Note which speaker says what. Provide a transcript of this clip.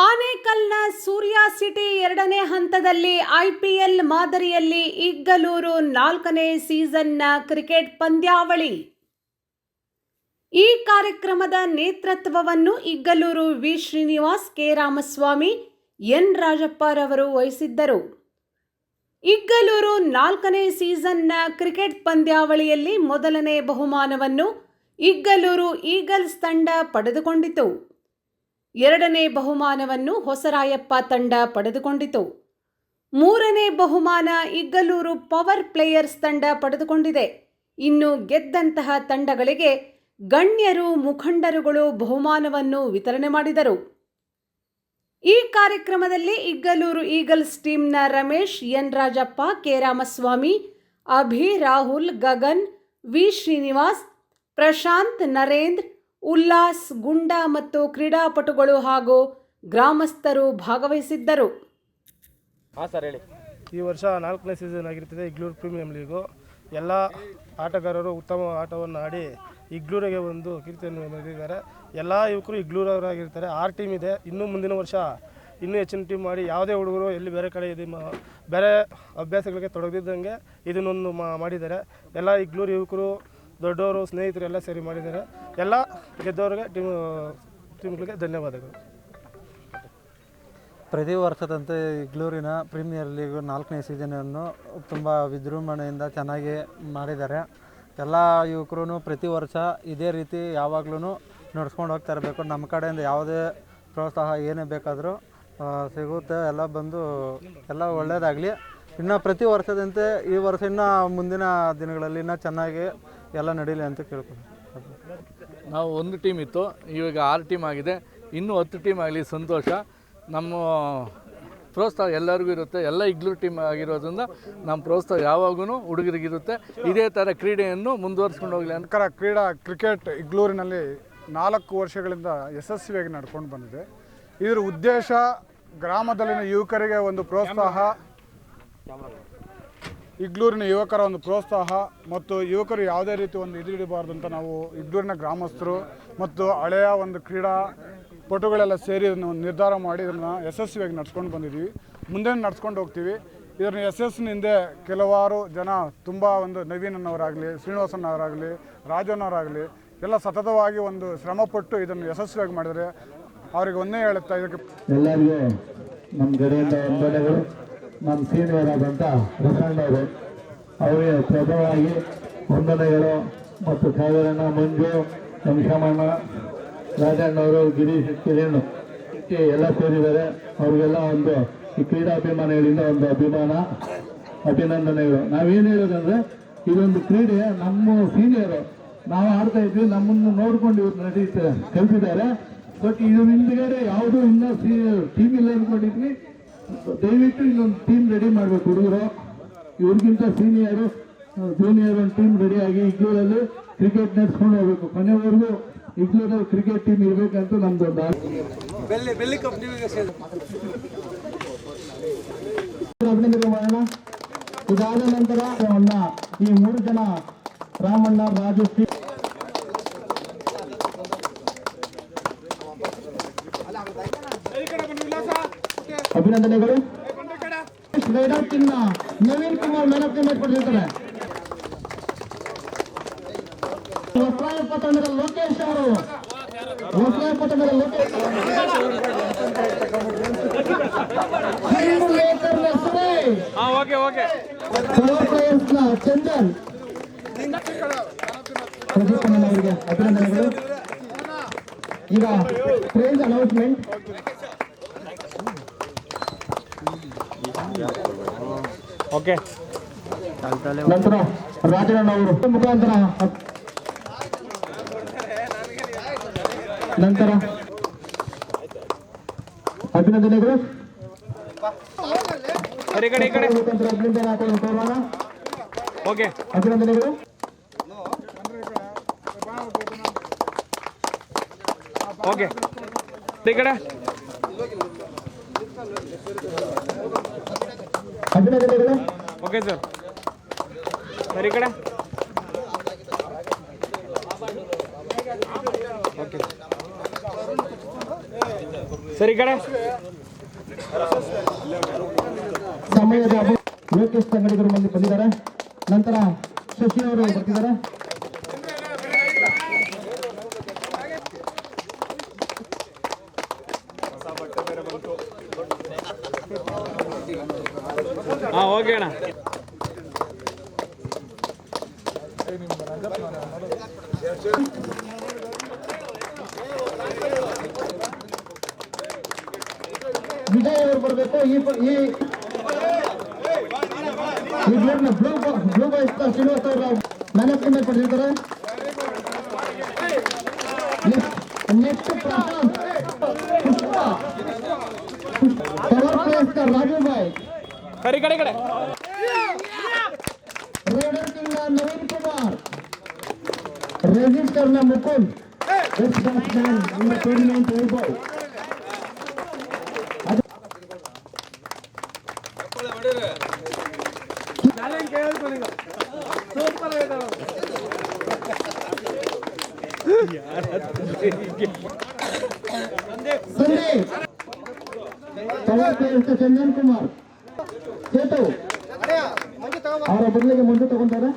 Speaker 1: ಆನೇಕಲ್ನ ಸೂರ್ಯ city ಎರಡನೇ ಹಂತದಲ್ಲಿ IPL ಮಾದರಿಯಲ್ಲಿ ಇಗ್ಗಲೂರು ನಾಲ್ಕನೇ ಸೀಸನ್ನ ಕ್ರಿಕೆಟ್ ಪಂದ್ಯಾವಳಿ. ಈ ಕಾರ್ಯಕ್ರಮದ ನೇತೃತ್ವವನ್ನು Iggalur V. Srinivas, K. Ramaswamy, N. ರಾಜಪ್ಪರವರು ವಹಿಸಿದ್ದರು. ಇಗ್ಗಲೂರು ನಾಲ್ಕನೇ ಸೀಸನ್ನ ಕ್ರಿಕೆಟ್ ಪಂದ್ಯಾವಳಿಯಲ್ಲಿ ಮೊದಲನೇ ಬಹುಮಾನವನ್ನು ಇಗ್ಗಲೂರು ಈಗಲ್ಸ್ ತಂಡ ಪಡೆದುಕೊಂಡಿತು. ಎರಡನೇ ಬಹುಮಾನವನ್ನು ಹೊಸರಾಯಪ್ಪ ತಂಡ ಪಡೆದುಕೊಂಡಿತು. ಮೂರನೇ ಬಹುಮಾನ ಇಗ್ಗಲೂರು ಪವರ್ ಪ್ಲೇಯರ್ಸ್ ತಂಡ ಪಡೆದುಕೊಂಡಿದೆ. ಇನ್ನು ಗೆದ್ದಂತಹ ತಂಡಗಳಿಗೆ ಗಣ್ಯರು, ಮುಖಂಡರುಗಳು ಬಹುಮಾನವನ್ನು ವಿತರಣೆ ಮಾಡಿದರು. ಈ ಕಾರ್ಯಕ್ರಮದಲ್ಲಿ Iggaluru eagles ಟೀಮ್ನ Ramesh, N. Rajappa, K. Ramaswamy, Abhi, Rahul, Gagan, V. Srinivas, Prashanth, Narendra Ullas Gunda ಮತ್ತು ಕ್ರೀಡಾಪಟುಗಳು ಹಾಗೂ ಗ್ರಾಮಸ್ಥರು ಭಾಗವಹಿಸಿದ್ದರು.
Speaker 2: ಹಾಂ ಸರ್ ಹೇಳಿ.
Speaker 3: ಈ ವರ್ಷ ನಾಲ್ಕನೇ ಸೀಸನ್ ಆಗಿರ್ತದೆ ಇಗ್ಲೂರು ಪ್ರೀಮಿಯಂ ಲೀಗು ಎಲ್ಲ ಆಟಗಾರರು ಉತ್ತಮ ಆಟವನ್ನು ಆಡಿ ಇಗ್ಲೂರಿಗೆ ಒಂದು ಕೀರ್ತಿಯನ್ನು ನೀಡಿದ್ದಾರೆ. ಎಲ್ಲ ಯುವಕರು ಇಗ್ಲೂರವರಾಗಿರ್ತಾರೆ. ಆರು ಟೀಮ್ ಇದೆ. ಇನ್ನೂ ಮುಂದಿನ ವರ್ಷ ಇನ್ನೂ ಹೆಚ್ಚಿನ ಟೀಮ್ ಮಾಡಿ ಯಾವುದೇ ಹುಡುಗರು ಎಲ್ಲಿ ಬೇರೆ ಕಡೆ ಇದು ಮ- ಬೇರೆ ಅಭ್ಯಾಸಗಳಿಗೆ ತೊಡಗಿದ್ದಂಗೆ ಇದನ್ನೊಂದು ಮಾ ಮಾಡಿದ್ದಾರೆ. ಎಲ್ಲ ಇಗ್ಲೂರು ಯುವಕರು ದೊಡ್ಡವರು, ಸ್ನೇಹಿತರು ಎಲ್ಲ ಸೇರಿ ಮಾಡಿದ್ದಾರೆ. ಎಲ್ಲ ಗೆದ್ದವ್ರಿಗೆ ಟೀಮ್ ಟೀಮ್ಗಳಿಗೆ ಧನ್ಯವಾದಗಳು.
Speaker 4: ಪ್ರತಿ ವರ್ಷದಂತೆ ಇಗ್ಲೂರಿನ ಪ್ರೀಮಿಯರ್ ಲೀಗ್ ನಾಲ್ಕನೇ ಸೀಸನನ್ನು ತುಂಬ ವಿಜೃಂಭಣೆಯಿಂದ ಚೆನ್ನಾಗಿ ಮಾಡಿದ್ದಾರೆ. ಎಲ್ಲ ಯುವಕರು ಪ್ರತಿ ವರ್ಷ ಇದೇ ರೀತಿ ಯಾವಾಗ್ಲೂ ನಡ್ಸ್ಕೊಂಡು ಹೋಗ್ತಾ ಇರಬೇಕು. ನಮ್ಮ ಕಡೆಯಿಂದ ಯಾವುದೇ ಪ್ರೋತ್ಸಾಹ ಏನೇ ಬೇಕಾದರೂ ಸಿಗುತ್ತೆ. ಎಲ್ಲ ಬಂದು ಎಲ್ಲ ಒಳ್ಳೆಯದಾಗಲಿ ಇನ್ನು ಪ್ರತಿ ವರ್ಷದಂತೆ ಈ ವರ್ಷ ಇನ್ನೂ ಮುಂದಿನ ದಿನಗಳಲ್ಲಿ ಇನ್ನೂ ಚೆನ್ನಾಗಿ ಎಲ್ಲ ನಡೀಲಿ ಅಂತ ಕೇಳ್ಕೊಂಡು
Speaker 5: ನಾವು ಒಂದು ಟೀಮ್ ಇತ್ತು ಇವಾಗ ಆರು ಟೀಮ್ ಆಗಿದೆ. ಇನ್ನೂ ಹತ್ತು ಟೀಮ್ ಆಗಲಿ ಸಂತೋಷ. ನಮ್ಮ ಪ್ರೋತ್ಸಾಹ ಎಲ್ಲರಿಗೂ ಇರುತ್ತೆ. ಎಲ್ಲ ಇಗ್ಲೂ ಟೀಮ್ ಆಗಿರೋದ್ರಿಂದ ನಮ್ಮ ಪ್ರೋತ್ಸಾಹ ಯಾವಾಗೂ ಹುಡುಗರಿಗಿರುತ್ತೆ ಇದೇ ಥರ ಕ್ರೀಡೆಯನ್ನು ಮುಂದುವರ್ಸ್ಕೊಂಡು ಹೋಗಲಿ ಅಂತ.
Speaker 6: ಕ್ರೀಡಾ ಕ್ರಿಕೆಟ್ ಇಗ್ಲೂರಿನಲ್ಲಿ ನಾಲ್ಕು ವರ್ಷಗಳಿಂದ ಯಶಸ್ವಿಯಾಗಿ ನಡ್ಕೊಂಡು ಬಂದಿದೆ. ಇದರ ಉದ್ದೇಶ ಗ್ರಾಮದಲ್ಲಿನ ಯುವಕರಿಗೆ ಒಂದು ಪ್ರೋತ್ಸಾಹ. ಇಗ್ಲೂರಿನ ಯುವಕರ ಒಂದು ಪ್ರೋತ್ಸಾಹ ಮತ್ತು ಯುವಕರು ಯಾವುದೇ ರೀತಿ ಒಂದು ಇದಿಡಬಾರ್ದು ಅಂತ ನಾವು ಇಗ್ಲೂರಿನ ಗ್ರಾಮಸ್ಥರು ಮತ್ತು ಹಳೆಯ ಒಂದು ಕ್ರೀಡಾ ಪಟುಗಳೆಲ್ಲ ಸೇರಿ ಇದನ್ನು ಒಂದು ನಿರ್ಧಾರ ಮಾಡಿ ಇದನ್ನು ಯಶಸ್ವಿಯಾಗಿ ನಡ್ಸ್ಕೊಂಡು ಬಂದಿದ್ದೀವಿ. ಮುಂದೆ ನಡ್ಸ್ಕೊಂಡು ಹೋಗ್ತೀವಿ. ಇದನ್ನು ಯಶಸ್ಸಿನಿಂದ ಕೆಲವಾರು ಜನ ತುಂಬ ಒಂದು ನವೀನನ್ನವರಾಗಲಿ ಶ್ರೀನಿವಾಸನವರಾಗಲಿ, ರಾಜನವರಾಗಲಿ ಎಲ್ಲ ಸತತವಾಗಿ ಒಂದು ಶ್ರಮಪಟ್ಟು ಇದನ್ನು ಯಶಸ್ವಿಯಾಗಿ ಮಾಡಿದರೆ ಅವರಿಗೆ ಒಂದೇ ಹೇಳುತ್ತಾ ಇದಕ್ಕೆ
Speaker 7: ಎಲ್ಲರಿಗೂ ನಮ್ಮ ನಮ್ಮ ಸೀನಿಯರ್ ಆದಂಥ ಬಸಣ್ಣವರು ಅವರಿಗೆ ಪ್ರಬಲವಾಗಿ ವಂದನೆಗಳು ಮತ್ತು ಕಾವೇರಣ್ಣ ಮಂಜು ಹಂಶಮಣ್ಣ ರಾಜಣ್ಣವರು, ಗಿರೀಶ್, ಕಿರಣ್ ಎಲ್ಲ ಸೇರಿದ್ದಾರೆ. ಅವ್ರಿಗೆಲ್ಲ ಒಂದು ಈ ಕ್ರೀಡಾಭಿಮಾನಿಗಳಿಂದ ಒಂದು ಅಭಿಮಾನ, ಅಭಿನಂದನೆಗಳು. ನಾವೇನು ಹೇಳೋದಂದ್ರೆ, ಇದೊಂದು ಕ್ರೀಡೆ, ನಮ್ಮ ಸೀನಿಯರು, ನಾವು ಆಡ್ತಾ ಇದ್ವಿ, ನಮ್ಮನ್ನು ನೋಡ್ಕೊಂಡು ಇವ್ರು ನಡೀತಾ ಕಲ್ತಿದ್ದಾರೆ. ಬಟ್ ಇದ್ರ ಹಿಂದ್ಗಡೆ ಯಾವುದೂ ಇನ್ನೂ ಟೀಮ್ ಇಲ್ಲ ಅನ್ಕೊಂಡಿದ್ವಿ. ದಯವಿಟ್ಟು ಇನ್ನೊಂದು ಟೀಮ್ ರೆಡಿ ಮಾಡ್ಬೇಕು. ಹುಡುಗರು ಇವ್ರಿಗಿಂತ ಸೀನಿಯರು ಜೂನಿಯರ್ ಒಂದು ಟೀಮ್ ರೆಡಿ ಆಗಿ ಇಗ್ಲೂರಲ್ಲಿ ಕ್ರಿಕೆಟ್ ನಡೆಸ್ಕೊಂಡು ಹೋಗ್ಬೇಕು. ಕೊನೆವರೆಗೂ ಇಗ್ಲೂರಲ್ಲಿ ಕ್ರಿಕೆಟ್ ಟೀಮ್ ಇರ್ಬೇಕಂತ ನಮ್ದು ಒಂದು. ಅಭಿನಂದನೆ ಮಾಡೋಣ ಇದಾದ ನಂತರ ಈ ಮೂರು ಜನ ರಾಮಣ್ಣ ರಾಜು ಅಭಿನಂದನೆಗಳು raider Chinna Naveen Kumar man of the match ಪಡೆದಿರ್ತಾರೆ Hosarayappa ತಂಡದ ಲೋಕೇಶ್ ಅವರು ಹೊಸರಾಯಪ್ಪ ತಂಡದ ಲೋಕೇಶ್ ಲೇಕರ್ನ ಸುರೇಶ್
Speaker 5: ಹಾಂ ಓಕೆ ಓಕೆ
Speaker 7: ಪವರ್ ಪ್ಲೇಯರ್ಸ್ನ ಚಂದನ್ ಪ್ರದೀಪ್ ಅಣ್ಣನ್ ಅವರಿಗೆ ಅಭಿನಂದನೆಗಳು ಈಗ ಪ್ರೈಸ್ ಅನೌನ್ಸ್ಮೆಂಟ್
Speaker 2: ಓಕೆ.
Speaker 7: ನಂತರ ರಾಜಣ್ಣ ಅವರು. ಮುಖಾಂತರ ನಂತರ ಅಭಿನಂದನೆಗಳು.
Speaker 2: ಸರಿ ಈ ಕಡೆ ಈ ಕಡೆ
Speaker 7: ಮುಖಾಂತರ ಅಭಿನಂದನೆ ಹಾಕೊಂಡು ಹೋಗೋಣ
Speaker 2: ಓಕೆ.
Speaker 7: ಅಭಿನಂದನೆಗಳು.
Speaker 2: ಓಕೆ. ಈ ಕಡೆ ಓಕೆ ಸರ್. ಸರಿ ಕಡೆ ಓಕೆ. ಸರಿ ಕಡೆ
Speaker 7: ಸಮಯದ ಲೋಕೇಶ್ ತಂಗಡಿಗರು ಮಂದಿ ಬಂದಿದ್ದಾರೆ. ನಂತರ ಶಶಿ ಅವರು ಬರ್ತಿದ್ದಾರೆ.
Speaker 2: ಹಾಂ ಓಕೆ ಅಣ್ಣ.
Speaker 7: ವಿಜಯ್ ಅವರು ಬರಬೇಕು. ಈ ಈ ಬ್ಲೂ ಬ್ಲೂ ಬಾಯ್ಸ್ ಶ್ರೀನಿವಾಸ್ ಅವರು ಮ್ಯಾನೇಜ್ಮೆಂಟ್ ಪಡೆದಿದ್ದಾರೆ next Pushpa. power place Raju boy
Speaker 2: sir ಈ ಕಡೆ ಈ ಕಡೆ
Speaker 7: raider king Naveen Kumar register ನ Mukund S batsman in the tournament Vaibhav Sandeep players Chandan Kumar. Sethu. ಅವರ ಬದಲಿಗೆ ಮುಂದೆ ತಗೊಂತಾರೆ